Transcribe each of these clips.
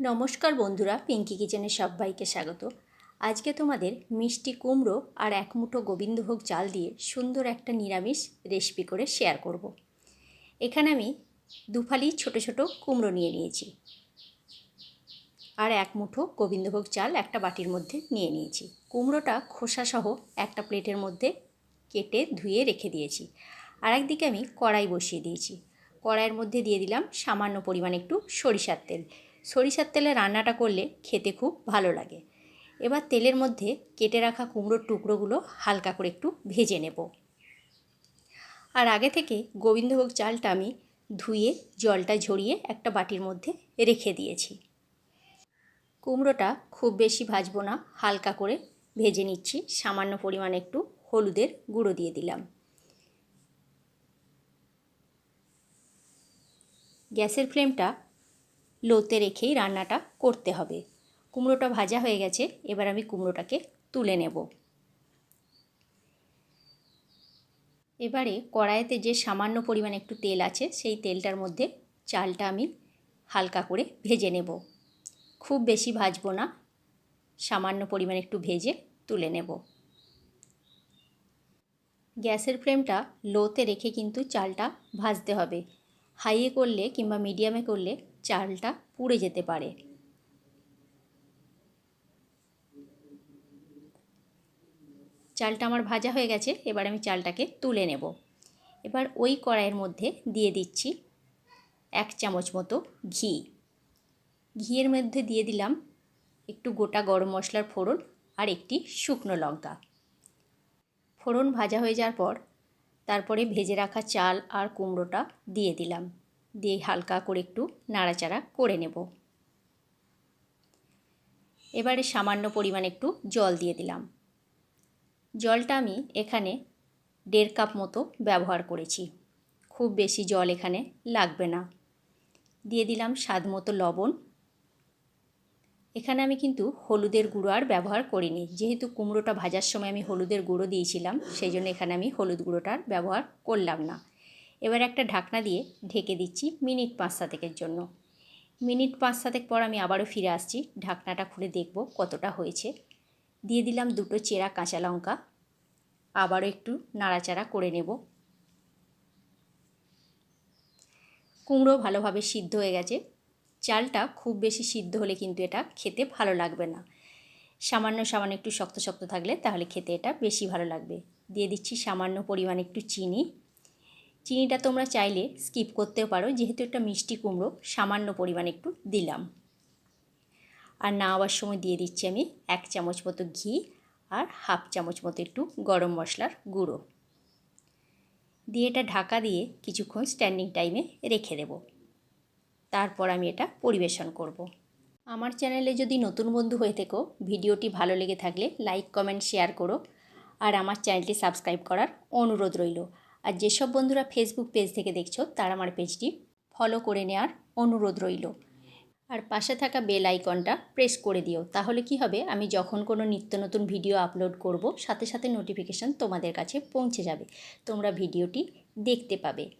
নমস্কার বন্ধুরা, পিঙ্কি কিচেনের সবাইকে স্বাগত। আজকে তোমাদের মিষ্টি কুমড়ো আর এক মুঠো গোবিন্দভোগ চাল দিয়ে সুন্দর একটা নিরামিষ রেসিপি করে শেয়ার করব। এখানে আমি দুফালি ছোট ছোট কুমড়ো নিয়ে নিয়েছি আর এক মুঠো গোবিন্দভোগ চাল একটা বাটির মধ্যে নিয়ে নিয়েছি। কুমড়োটা খোসাসহ একটা প্লেটের মধ্যে কেটে ধুয়ে রেখে দিয়েছি। আর একদিকে আমি কড়াই বসিয়ে দিয়েছি। কড়াইয়ের মধ্যে দিয়ে দিলাম সামান্য পরিমাণ একটু সরিষার তেল। সরিষার তেলে রান্নাটা করলে খেতে খুব ভালো লাগে। এবার তেলের মধ্যে কেটে রাখা কুমড়োর টুকরোগুলো হালকা করে একটু ভেজে নেব। আর আগে থেকে গোবিন্দভোগ চালটা আমি ধুয়ে, জলটা ঝরিয়ে একটা বাটির মধ্যে রেখে দিয়েছি। কুমড়োটা খুব বেশি ভাজবো না, হালকা করে ভেজে নিচ্ছি, সামান্য পরিমাণ একটু হলুদের গুঁড়ো দিয়ে দিলাম। গ্যাসের ফ্লেমটা লোতে রেখেই রান্নাটা করতে হবে। কুমড়োটা ভাজা হয়ে গেছে, এবার আমি কুমড়োটাকে তুলে নেব। এবারে কড়াইতে যে সামান্য পরিমাণ একটু তেল আছে, সেই তেলটার মধ্যে চালটা আমি হালকা করে ভেজে নেব। খুব বেশি ভাজবো না, সামান্য পরিমাণ একটু ভেজে তুলে নেব। গ্যাসের ফ্লেমটা লোতে রেখে কিন্তু চালটা ভাজতে হবে। হাইয়ে করলে কিংবা মিডিয়ামে করলে চালটা পুড়ে যেতে পারে। চালটা আমার ভাজা হয়ে গেছে, এবার আমি চালটাকে তুলে নেব। এবার ওই কড়াইয়ের মধ্যে দিয়ে দিচ্ছি এক চামচ মতো ঘি। ঘিয়ের মধ্যে দিয়ে দিলাম একটু গোটা গরম মশলার ফোড়ন আর একটি শুকনো লঙ্কা। ফোড়ন ভাজা হয়ে যাওয়ার পর তারপরে ভেজে রাখা চাল আর কুমড়োটা দিয়ে দিলাম। দিয়ে হালকা করে একটু নাড়াচাড়া করে নেব। এবারে সামান্য পরিমাণ একটু জল দিয়ে দিলাম। জলটা আমি এখানে দেড় কাপ মতো ব্যবহার করেছি। খুব বেশি জল এখানে লাগবে না। দিয়ে দিলাম স্বাদ মতো লবণ এখানে আমি কিন্তু হলুদের গুঁড়ো আর ব্যবহার করিনি। যেহেতু কুমড়োটা ভাজার সময় আমি হলুদের গুঁড়ো দিয়েছিলাম, সেই জন্য এখানে আমি হলুদ গুঁড়োটার ব্যবহার করলাম না। এবার একটা ঢাকনা দিয়ে ঢেকে দিচ্ছি মিনিট পাঁচ সাতেকের জন্য। মিনিট পাঁচ সাতেক পর আমি আবারও ফিরে আসছি। ঢাকনাটা খুলে দেখব কতটা হয়েছে। দিয়ে দিলাম দুটো চেরা কাঁচা লঙ্কা। আবারও একটু নাড়াচাড়া করে নেব। কুমড়ো ভালোভাবে সিদ্ধ হয়ে গেছে। চালটা খুব বেশি সিদ্ধ হলে কিন্তু এটা খেতে ভালো লাগবে না। সামান্য সামান্য একটু শক্ত শক্ত থাকলে তাহলে খেতে এটা বেশি ভালো লাগবে। দিয়ে দিচ্ছি সামান্য পরিমাণ একটু চিনি। চিনিটা তোমরা চাইলে স্কিপ করতেও পারো, যেহেতু একটা মিষ্টি কুমড়ো, সামান্য পরিমাণ একটু দিলাম। আর না আবার সময় দিয়ে দিচ্ছি আমি এক চামচ মতো ঘি আর হাফ চামচ মতো একটু গরম মশলার গুঁড়ো। দিয়ে এটা ঢাকা দিয়ে কিছুক্ষণ স্ট্যান্ডিং টাইমে রেখে দেব। তারপর আমি এটা পরিবেশন করব। আমার চ্যানেলে যদি নতুন বন্ধু হয়ে থেকো, ভিডিওটি ভালো লেগে থাকলে লাইক, কমেন্ট, শেয়ার করো। আর আমার চ্যানেলটি সাবস্ক্রাইব করার অনুরোধ রইল। আর যেসব বন্ধুরা ফেসবুক পেজ থেকে দেখছ, তারা আমার পেজটি ফলো করে নেওয়ার অনুরোধ রইল। আর পাশে থাকা বেল আইকনটা প্রেস করে দিও। তাহলে কি হবে? আমি যখন কোনো নিত্য নতুন ভিডিও আপলোড করব, সাথে সাথে নোটিফিকেশান তোমাদের কাছে পৌঁছে যাবে। তোমরা ভিডিওটি দেখতে পাবে।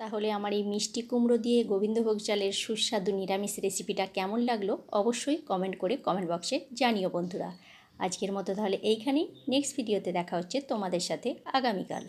তাহলে আমার এই মিষ্টি কুমড়ো দিয়ে গোবিন্দভোগ চালের সুস্বাদু নিরামিষ রেসিপিটা কেমন লাগল অবশ্যই কমেন্ট করে কমেন্ট বক্সে জানিও বন্ধুরা। আজকের মতো তাহলে এইখানেই নেক্সট ভিডিওতে দেখা হচ্ছে তোমাদের সাথে আগামীকাল।